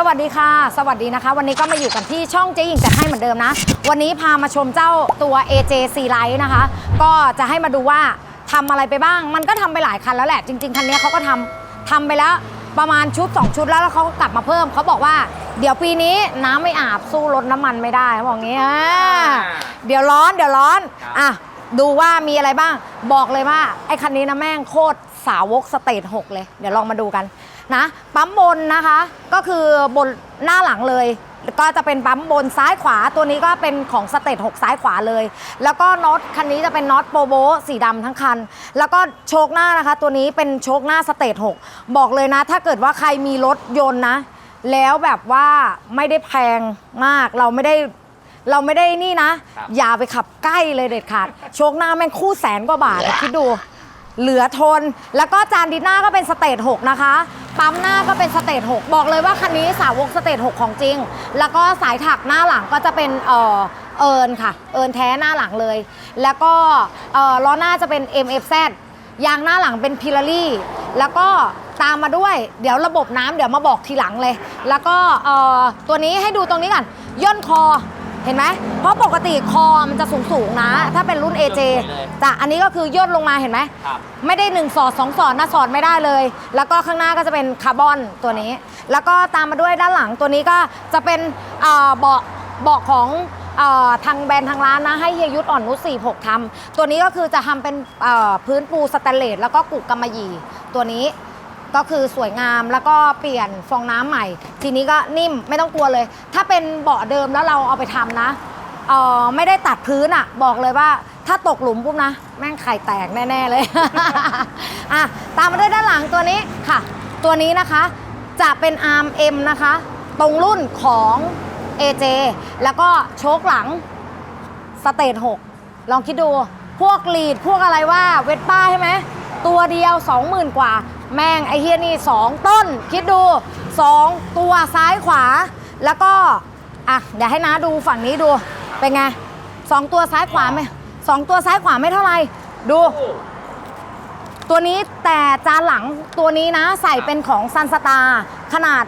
สวัสดีค่ะ สวัสดีนะคะ วันนี้ก็มาอยู่กันที่ช่องเจ๊หญิงจัดให้เหมือนเดิมนะ วันนี้พามาชมเจ้าตัว AJ C Light นะคะ ก็จะให้มาดูว่าทำอะไรไปบ้าง มันก็ทำไปหลายคันแล้วแหละ จริง ๆ คันนี้เขาก็ทำทำไปแล้วประมาณชุด 2 ชุดแล้วแล้วเขาก็กลับมาเพิ่ม เขาบอกว่าเดี๋ยวปีนี้น้ำไม่อาบสู้รถน้ำมันไม่ได้เขาบอกงี้อ่าเดี๋ยวร้อนเดี๋ยวร้อนอะดูว่ามีอะไรบ้าง บอกเลยว่าไอ้คันนี้นะแม่งโคตรสาวกสเตจ6เลย เดี๋ยวลองมาดูกัน นะปั๊มบนนะคะก็คือบนหน้าหลังเลย ก็จะเป็นปั๊มบนซ้ายขวาตัวนี้ก็เป็นของสเตท6ซ้ายขวาเลย แล้วก็น็อตคันนี้จะเป็นน็อตโปโบสีดำทั้งคัน แล้วก็โชคหน้านะคะ ตัวนี้เป็นโชคหน้าสเตท6บอกเลยนะ ถ้าเกิดว่าใครมีรถยนต์นะ แล้วแบบว่าไม่ได้แพงมากเราไม่ได้เราไม่ได้นี่นะครับอย่าไปขับใกล้เลยเด็ดขาด โชคหน้าแม่งคู่แสนกว่าบาทอะคิดดู เหลือทน แล้วก็จานดินหน้าก็เป็นสเตจ6นะคะ ปั๊มหน้าก็เป็นสเตจ6บอกเลยว่าคันนี้สาวกสเตจ6ของจริง แล้วก็สายถักหน้าหลังก็จะเป็นเออเอิญค่ะ เอิญแท้หน้าหลังเลย แล้วก็ล้อหน้าจะเป็น MFZ ยางหน้าหลังเป็นพิลารี่ แล้วก็ตามมาด้วย เดี๋ยวระบบน้ำเดี๋ยวมาบอกทีหลังเลย แล้วก็ตัวนี้ให้ดูตรงนี้ก่อนย่นคอ เห็นไหมเพราะปกติคอมันจะสูงสูงๆนะ ถ้าเป็นรุ่น AJ ย่นลงไปเลยจ้ะอันนี้ก็คือย่นลงมาเห็นไหมครับไม่ได้1สอด2สอดนะสอดไม่ได้เลย แล้วก็ข้างหน้าก็จะเป็นคาร์บอนตัวนี้ แล้วก็ตามมาด้วยด้านหลังตัวนี้ก็จะเป็นเอ่อเบาะเบาะของเอ่อทางแบรนด์ทางร้านนะให้เฮียยุทธอ่อนนุช46ทำตัวนี้ก็คือจะทำเป็นเอ่อพื้นปูสแตนเลสแล้วก็กุกกำมะหยี่ตัวนี้ ก็คือสวยงามแล้วก็เปลี่ยนฟองน้ำใหม่ ทีนี้ก็นิ่มไม่ต้องกลัวเลย ถ้าเป็นเบาะเดิมแล้วเราเอาไปทำนะเออไม่ได้ตัดพื้นอะบอกเลยว่าถ้าตกหลุมปุ๊บนะ แม่งไข่แตกแน่ ๆ เลย อะตามมาด้วยด้านหลังตัวนี้ค่ะ ตัวนี้นะคะจะเป็น Arm M นะคะ ตรงรุ่นของ AJ แล้วก็โชคหลังสเตจ6ลองคิดดู พวกลีดพวกอะไรว่าเวทป้าใช่ไหม ตัวเดียว 20,000 กว่า แม่งไอเฮียนี่ 2 ต้น คิดดู 2 ตัวซ้ายขวา แล้วก็ อะ เดี๋ยวให้น้าดูฝั่งนี้ดู เป็นไง2ตัวซ้ายขวาไหมสองตัวซ้ายขวาไม่เท่าไหร่ดู ตัวนี้แต่จานหลังตัวนี้นะใส่เป็นของซันสตาร์ขนาด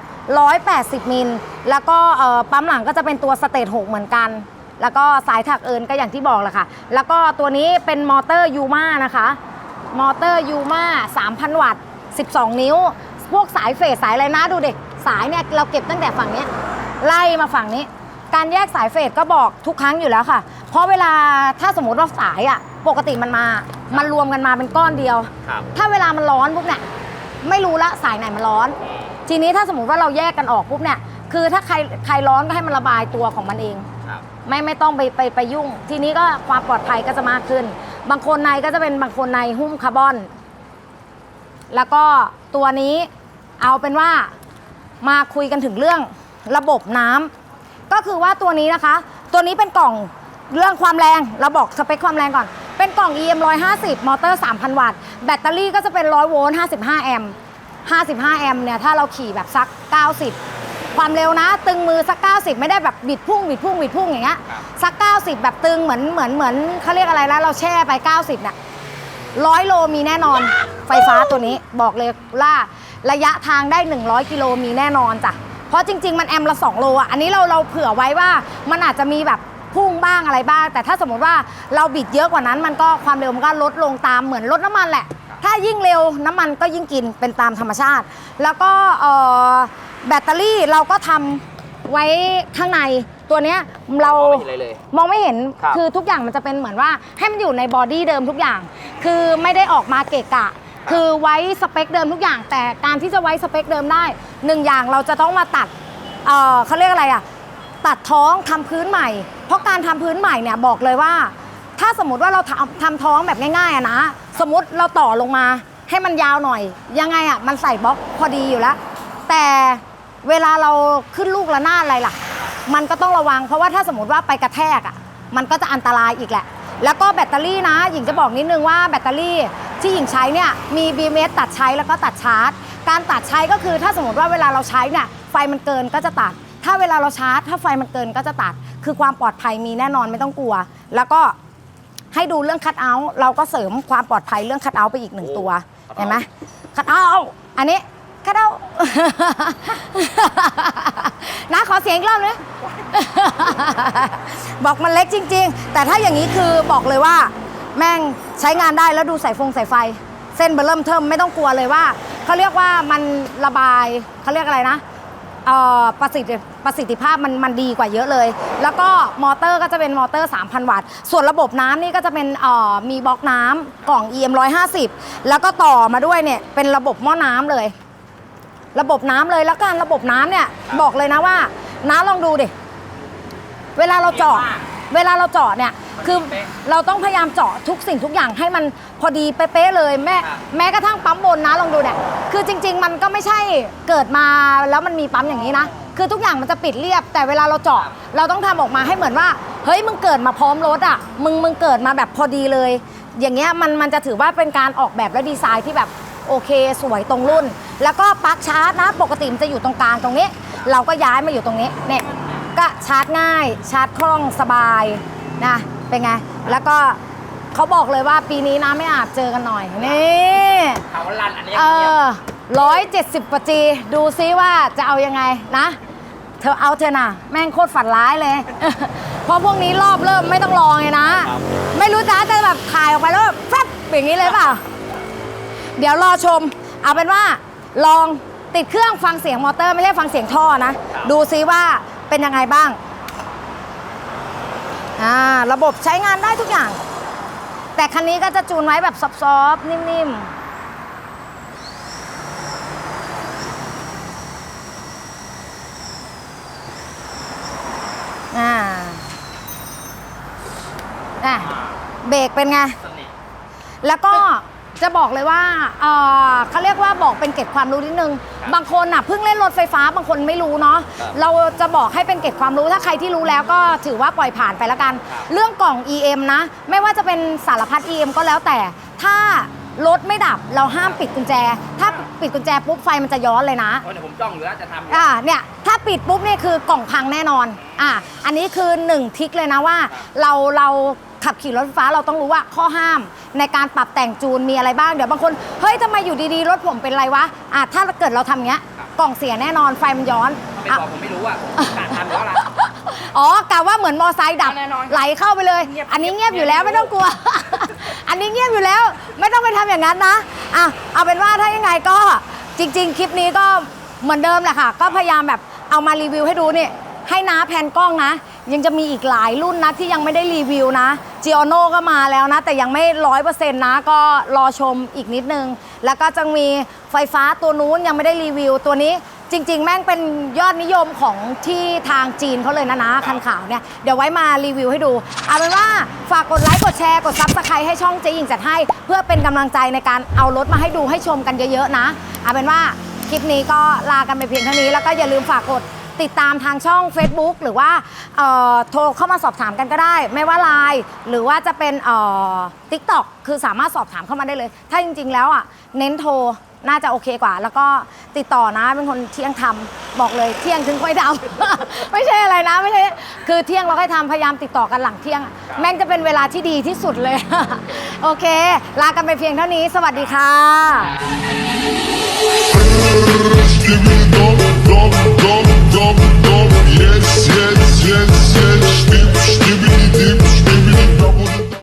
180 มิล แล้วก็ปั๊มหลังก็จะเป็นตัวสเตท6เหมือนกัน แล้วก็สายถักเอินก็อย่างที่บอกแหละค่ะ แล้วก็ตัวนี้เป็นมอเตอร์ยูมานะคะ มอเตอร์ยูมา3,000 วัตต์ 12 นิ้ว พวกสายเฟสสายอะไรนะดูดิสายเนี่ยเราเก็บตั้งแต่ฝั่งเนี้ยไล่มาฝั่งนี้ การแยกสายเฟสก็บอกทุกครั้งอยู่แล้วค่ะ เพราะเวลาถ้าสมมติว่าสายอะปกติมันมา มันรวมกันมาเป็นก้อนเดียวครับถ้าเวลามันร้อนปุ๊บเนี่ยไม่รู้ละสายไหนมันร้อน ทีนี้ถ้าสมมติว่าเราแยกกันออกปุ๊บเนี่ยคือถ้าใครใครร้อนก็ให้มันระบายตัวของมันเองครับไม่ไม่ต้องไปไปไปยุ่ง ทีนี้ก็ความปลอดภัยก็จะมากขึ้น บางคนในก็จะเป็นบางคนในหุ้มคาร์บอน แล้วก็ตัวนี้เอาเป็นว่ามาคุยกันถึงเรื่องระบบน้ำก็คือว่าตัวนี้นะคะ ตัวนี้เป็นกล่องเรื่องความแรงเราบอกสเปคความแรงก่อน เป็นกล่อง EM 150 มอเตอร์ 3,000 วัตต์ แบตเตอรี่ก็จะเป็น 100 โวลต์ 55 แอมป์ 55 แอมป์เนี่ย ถ้าเราขี่แบบสัก 90 ความเร็วนะ ตึงมือสัก 90 ไม่ได้แบบบิดพุ่งบิดพุ่งบิดพุ่งอย่างเงี้ยครับสัก 90 แบบตึงเหมือนเหมือนเหมือนเขาเรียกอะไรนะเราแช่ไป 90 เนี่ยร้อยโลมีแน่นอน ไฟฟ้าตัวนี้บอกเลยว่าระยะทางได้ 100 กิโลมีแน่นอนจ้ะ เพราะจริง ๆ มันแอมละ 2 โลอะ อันนี้เราเราเผื่อไว้ว่ามันอาจจะมีแบบพุ่งบ้างอะไรบ้าง แต่ถ้าสมมติว่าเราบิดเยอะกว่านั้น มันก็ความเร็วมันก็ลดลงตามเหมือนลดน้ำมันแหละ ถ้ายิ่งเร็วน้ำมันก็ยิ่งกินเป็นตามธรรมชาติ แล้วก็เอ่อแบตเตอรี่เราก็ทำไว้ข้างในตัวเนี้ยเรามองไม่เห็นอะไรเลยมองไม่เห็นครับคือทุกอย่างมันจะเป็นเหมือนว่าให้มันอยู่ในบอดี้เดิมทุกอย่าง คือไม่ได้ออกมาเกะกะ คือไว้สเปคเดิมทุกอย่าง แต่การที่จะไว้สเปคเดิมได้หนึ่งอย่างเราจะต้องมาตัดเอ่อเขาเรียกอะไรอะตัดท้องทำพื้นใหม่ เพราะการทำพื้นใหม่เนี่ยบอกเลยว่า ถ้าสมมติว่าเราทำทำท้องแบบง่ายๆอะนะ สมมติเราต่อลงมาให้มันยาวหน่อย ยังไงอะมันใส่บล็อกพอดีอยู่แล้ว แต่เวลาเราขึ้นลูกระนาดอะไรล่ะ มันก็ต้องระวัง เพราะว่าถ้าสมมติว่าไปกระแทกอะมันก็จะอันตรายอีกแหละ แล้วก็แบตเตอรี่นะ หญิงจะบอกนิดนึงว่าแบตเตอรี่ที่หญิงใช้เนี่ยมี BMS ตัดใช้แล้วก็ตัดชาร์จ การตัดใช้ก็คือถ้าสมมติว่าเวลาเราใช้เนี่ยไฟมันเกินก็จะตัด ถ้าเวลาเราชาร์จ ถ้าไฟมันเกินก็จะตัด คือความปลอดภัยมีแน่นอนไม่ต้องกลัว แล้วก็ให้ดูเรื่องคัดเอาท์เราก็เสริมความปลอดภัยเรื่องคัดเอาท์ไปอีกหนึ่งตัวเอาท์เห็นไหมคัดเอาท์อันนี้คัดเอาท์ นะขอเสียงอีกรอบนึง บอกมันเล็กจริง ๆ แต่ถ้าอย่างนี้คือบอกเลยว่า แม่งใช้งานได้แล้วดูสายฟงสายไฟ เส้นเบอร์เริ่มเทิมไม่ต้องกลัวเลยว่าเขาเรียกว่ามันระบายเขาเรียกอะไรนะประสิทธิประสิทธิภาพมันมันดีกว่าเยอะเลย แล้วก็มอเตอร์ก็จะเป็นมอเตอร์ 3,000 วัตต์ ส่วนระบบน้ำนี่ก็จะเป็นมีบล็อกน้ำกล่อง EM 150 แล้วก็ต่อมาด้วยเนี่ยเป็นระบบหม้อน้ำเลย ระบบน้ำเลยแล้วการระบบน้ำเนี่ยบอกเลยนะว่า น้าลองดูดิ เวลาเราเจาะ เวลาเราเจาะเนี่ย คือเราต้องพยายามเจาะทุกสิ่งทุกอย่างให้มันพอดีเป๊ะๆเลยแม้แม้กระทั่งปั๊มบนนะลองดูเนี่ย คือจริง ๆ มันก็ไม่ใช่เกิดมาแล้วมันมีปั๊มอย่างนี้นะ คือทุกอย่างมันจะปิดเรียบ แต่เวลาเราเจาะ เราต้องทำออกมาให้เหมือนว่า เฮ้ยมึงเกิดมาพร้อมรถอะ มึงมึงเกิดมาแบบพอดีเลย อย่างเงี้ยมันมันจะถือว่าเป็นการออกแบบและดีไซน์ที่แบบโอเค สวยตรงรุ่น แล้วก็ปลั๊กชาร์จนะ ปกติมันจะอยู่ตรงกลางตรงนี้ เราก็ย้ายมาอยู่ตรงนี้เนี่ยก็ชาร์จง่ายชาร์จคล่องสบายนะเป็นไง แล้วก็เขาบอกเลยว่าปีนี้นะไม่อาจเจอกันหน่อย นี่ถามว่ารันอันนี้เอเงียบอร้อยเจ็ดสิบปจีดูซิว่าจะเอายังไงนะ เธอเอาเธอน่ะ แม่งโคตรฝันร้ายเลย เพราะพวกนี้รอบเริ่มไม่ต้องรอไงนะ ไม่รู้จ้าจะแบบถ่ายออกไปแล้วแบบแฟบอย่างนี้เลยเปล่า เดี๋ยวรอชม เอาเป็นว่า ลองติดเครื่องฟังเสียงมอเตอร์ไม่ใช่ฟังเสียงท่อนะ ดูซิว่าเป็นยังไงบ้างอ่าระบบใช้งานได้ทุกอย่าง แต่คันนี้ก็จะจูนไว้แบบซอฟๆนิ่มๆอ่าอะเบรกเป็นไงสนิทแล้วก็ จะบอกเลยว่าเอ่อเขาเรียกว่าบอกเป็นเกร็ดความรู้นิดนึง บางคนอะเพิ่งเล่นรถไฟฟ้าบางคนไม่รู้เนาะ ครับเราจะบอกให้เป็นเกร็ดความรู้ถ้าใครที่รู้แล้วก็ถือว่าปล่อยผ่านไปแล้วกันครับเรื่องกล่อง EM นะ ไม่ว่าจะเป็นสารพัด EM ก็แล้วแต่ ถ้ารถไม่ดับเราห้ามปิดกุญแจ ถ้าปิดกุญแจปุ๊บไฟมันจะย้อนเลยนะ เพราะเดี๋ยวผมจ้องอยู่แล้วจะทำอ่าเนี่ยถ้าปิดปุ๊บเนี่ยคือกล่องพังแน่นอนอ่าอันนี้คือหนึ่งทริกเลยนะว่า เราเรา ขับขี่รถไฟฟ้าเราต้องรู้ว่าข้อห้าม ในการปรับแต่งจูนมีอะไรบ้าง เดี๋ยวบางคนเฮ้ยทำไมอยู่ดีๆ รถผมเป็นไรวะอ่าถ้าเกิดเราทำเงี้ย กล่องเสียแน่นอนไฟมันย้อนถ้าไม่อะบอกผมไม่รู้อะการทำแล้วล่ะอ๋อกะว่าเหมือนมอไซค์ดับแน่นอนไหลเข้าไปเลย เงียบอันนี้เงียบอยู่แล้วไม่ต้องกลัว อันนี้เงียบอยู่แล้วไม่ต้องไปทำอย่างนั้นนะอะเอาเป็นว่าถ้ายังไงก็จริง ๆ คลิปนี้ก็เหมือนเดิมแหละค่ะ ก็พยายามแบบเอามารีวิวให้ดูนี่ให้น้าแพนกล้องนะ ยังจะมีอีกหลายรุ่นนะที่ยังไม่ได้รีวิวนะ จีโอโนก็มาแล้วนะ แต่ยังไม่ร้อยเปอร์เซ็นต์นะ ก็รอชมอีกนิดนึง แล้วก็จะมีไฟฟ้าตัวนู้นยังไม่ได้รีวิวตัวนี้จริง ๆ แม่งเป็นยอดนิยมของที่ทางจีนเขาเลยนะนะคันขาวเนี่ย เดี๋ยวไว้มารีวิวให้ดู เอาเป็นว่าฝากกดไลค์ กดแชร์ กดซับสไครต์ให้ช่องเจ๊หญิงจัดให้ เพื่อเป็นกำลังใจในการเอารถมาให้ดูให้ชมกันเยอะ ๆ นะ เอาเป็นว่าคลิปนี้ก็ลากันไปเพียงเท่านี้แล้วก็อย่าลืมฝากกด ติดตามทางช่อง Facebook หรือว่าเอ่อโทรเข้ามาสอบถามกันก็ได้ ไม่ว่าไลน์หรือว่าจะเป็นเอ่อ TikTok คือสามารถสอบถามเข้ามาได้เลย ถ้าจริง ๆ แล้วอะเน้นโทรน่าจะโอเคกว่า แล้วก็ติดต่อนะเป็นคนเที่ยงทำบอกเลยเที่ยงถึงค่อยทำ ไม่ใช่อะไรนะไม่ใช่คือเที่ยงเราค่อยทำพยายามติดต่อกันหลังเที่ยงอะแม่งจะเป็นเวลาที่ดีที่สุดเลย โอเค ลากันไปเพียงเท่านี้ สวัสดีค่ะ Give me dum dom dom dom dom yes yes yes yes dip dip dip dip dip